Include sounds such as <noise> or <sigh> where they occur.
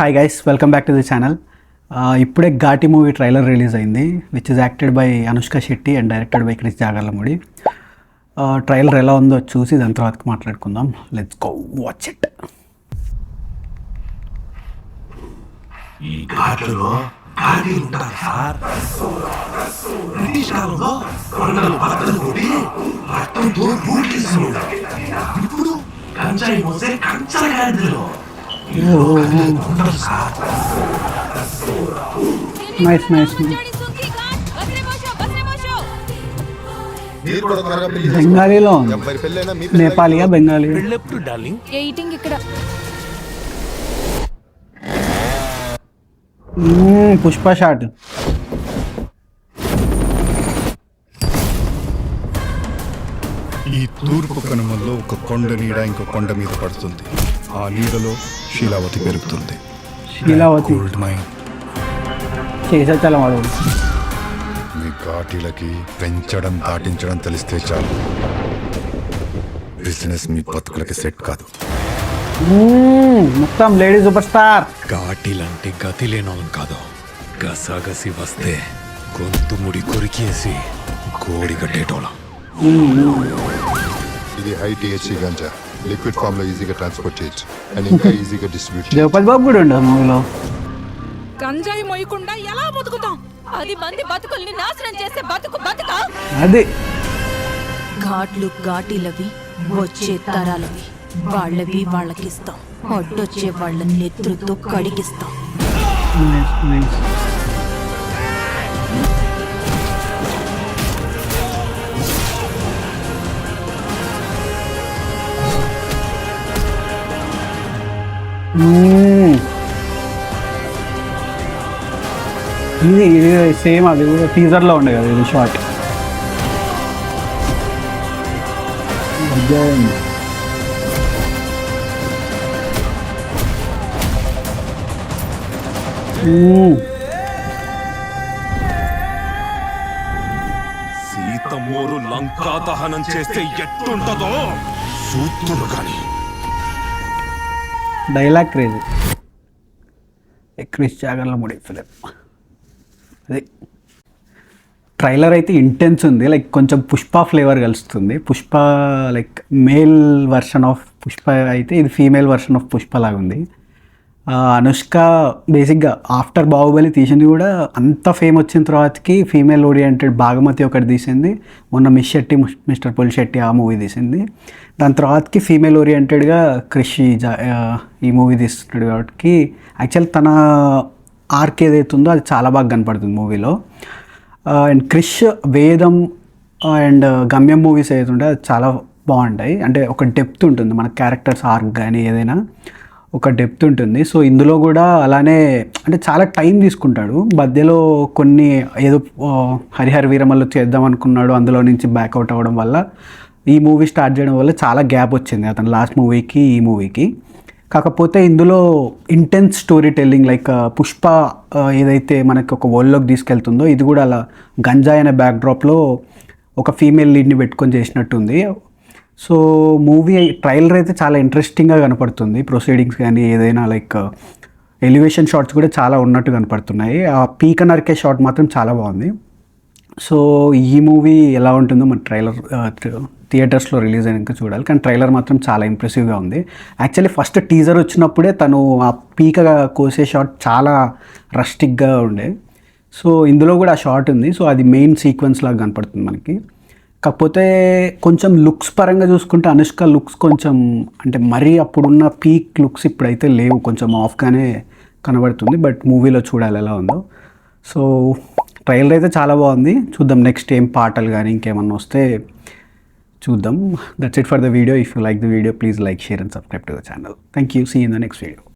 Hi guys welcome back to the channel ఇప్పుడే Ghaati movie trailer release అయింది which is acted by Anushka Shetty and directed by Krish Jagarlamudi. Trailer ఎలా ఉందో చూసి దాని తర్వాత మాట్లాడుకుందాం. లెట్స్ గో వాచ్ ఇట్ ఈ ఘాట్లలో ఉంటారు సార్. బ్రిటిష్ కాలంలో కొండలు బద్దలు కొట్టి రక్తంతో ఇప్పుడు మోసే కంచాయి గాడిదలు నైస్ నైస్ బెంగాలీలో నేపాలియా బెంగాలీ ఎయిటింగ్ ఇక్కడ పుష్ప షాట్ ఈ తూర్పు కనుమల్లో ఒక కొండ నీడ ఇంకో కొండ మీద పడుతుంది. ఆ నీడలో శీలావతి పెరుగుతుంది. శీలావతి. గోల్డ్ మైన్ మీ ఘాటీలకి పెంచడం దాటించడం తెలిస్తే చాలు. బిజినెస్ మీ బతుకులకి సెట్ కాదు. మొత్తం లేడీ సూపర్ స్టార్. ఘాటీలంటే గతి లేనోళ్ళం కాదు. గసాగసి వస్తే గొంతు ముడి కొరికేసి కోడి కట్టేటోళ్ళం. ఇది హై టీహెచ్సీ గంజా లిక్విడ్ ఫామ్లో ఈజీగా ట్రాన్స్పోర్ట్ చేయొచ్చు. అండ్ ఇంకా <laughs> ఈజీగా డిస్ట్రిబ్యూట్ చేయొచ్చు. జగపతి బాబు కూడా ఉండదు మూవీలో గంజాయి మొయ్యకుండా ఎలా బతుకుతాం? అది మంది బతుకుల్ని నాశనం చేసే బతుకు బతుక? అది. ఘాట్లు ఘాటీలవి వచ్చే తరాలవి. వాళ్ళవి వాళ్ళకిస్తాం. అడ్డొచ్చే వాళ్ళ నెత్రుతో కడిగిస్తాం. ఇది ఇది సేమ్ అది కూడా టీజర్లో ఉండే కదా ఇది షార్ట్ సీతమ్మోరు లంకా దహనం చేస్తే ఎట్టుంటదో? సూత్తులు కానీ డైలాగ్ క్రేజ్. క్రిస్ జాగర్ల ముడి ఫిలిం అది. ట్రైలర్ అయితే ఇంటెన్స్ ఉంది లైక్ కొంచెం పుష్ప ఫ్లేవర్ కలుస్తుంది. Pushpa like male version of Pushpa అయితే ఇది ఫీమేల్ వర్షన్ ఆఫ్ పుష్ప లాగా ఉంది అనుష్క బేసిక్గా ఆఫ్టర్ బాహుబలి తీసింది కూడా అంత ఫేమ్ వచ్చిన తర్వాతకి ఫీమేల్ ఓరియంటెడ్ భాగమతి ఒకటి తీసింది. మొన్న Miss Shetty mister Polishetty ఆ మూవీ తీసింది. దాని తర్వాతకి ఫీమేల్ ఓరియంటెడ్గా క్రిషి జా ఈ మూవీ తీస్తున్నాడు కాబట్టి యాక్చువల్ తన ఆర్క్ ఏదైతుందో ఉందో అది చాలా బాగా కనపడుతుంది మూవీలో అండ్ క్రిష్ వేదం అండ్ గమ్యం మూవీస్ ఏదైతే ఉంటే అది చాలా బాగుంటాయి. అంటే ఒక డెప్త్ ఉంటుంది మన క్యారెక్టర్స్ ఆర్క్ కానీ ఏదైనా. ఒక డెప్త్ ఉంటుంది. సో ఇందులో కూడా అలానే అంటే చాలా టైం తీసుకుంటాడు. మధ్యలో కొన్ని ఏదో హరిహర వీరమల్లు చేద్దాం అనుకున్నాడు. అందులో నుంచి బ్యాక్అవుట్ అవ్వడం వల్ల ఈ మూవీ స్టార్ట్ చేయడం వల్ల చాలా గ్యాప్ వచ్చింది. అతను లాస్ట్ మూవీకి ఈ మూవీకి కాకపోతే ఇందులో intense story telling like Pushpa ఏదైతే మనకి ఒక వరల్డ్లోకి తీసుకెళ్తుందో ఇది కూడా అలా గంజాయి అనే బ్యాక్డ్రాప్లో ఒక ఫీమేల్ లీడ్ని పెట్టుకొని చేసినట్టుంది. సో మూవీ ట్రైలర్ అయితే చాలా ఇంట్రెస్టింగ్గా కనపడుతుంది. ప్రొసీడింగ్స్ కానీ ఏదైనా లైక్ ఎలివేషన్ షాట్స్ కూడా చాలా ఉన్నట్టు కనపడుతున్నాయి. ఆ పీక నరికే షాట్ మాత్రం చాలా బాగుంది. సో ఈ మూవీ ఎలా ఉంటుందో మన ట్రైలర్ థియేటర్స్లో రిలీజ్ అయినాక చూడాలి. కానీ ట్రైలర్ మాత్రం చాలా ఇంప్రెసివ్గా ఉంది. యాక్చువల్లీ ఫస్ట్ టీజర్ వచ్చినప్పుడే తను ఆ పీక కోసే షాట్ చాలా రస్టిక్గా ఉండే. సో ఇందులో కూడా ఆ షాట్ ఉంది. సో అది మెయిన్ సీక్వెన్స్ లాగా కనపడుతుంది మనకి. కాకపోతే కొంచెం లుక్స్ పరంగా చూసుకుంటే అనుష్క లుక్స్ కొంచెం అంటే మరీ అప్పుడున్న పీక్ లుక్స్ ఇప్పుడైతే లేవు. కొంచెం ఆఫ్గానే కనబడుతుంది. బట్ మూవీలో చూడాలి ఎలా ఉందో. సో ట్రైలర్ అయితే చాలా బాగుంది. చూద్దాం నెక్స్ట్ ఏం పాటలు కానీ ఇంకేమన్నా వస్తే చూద్దాం. That's it for the video if you like the video please like share and subscribe to the channel thank you see in the next video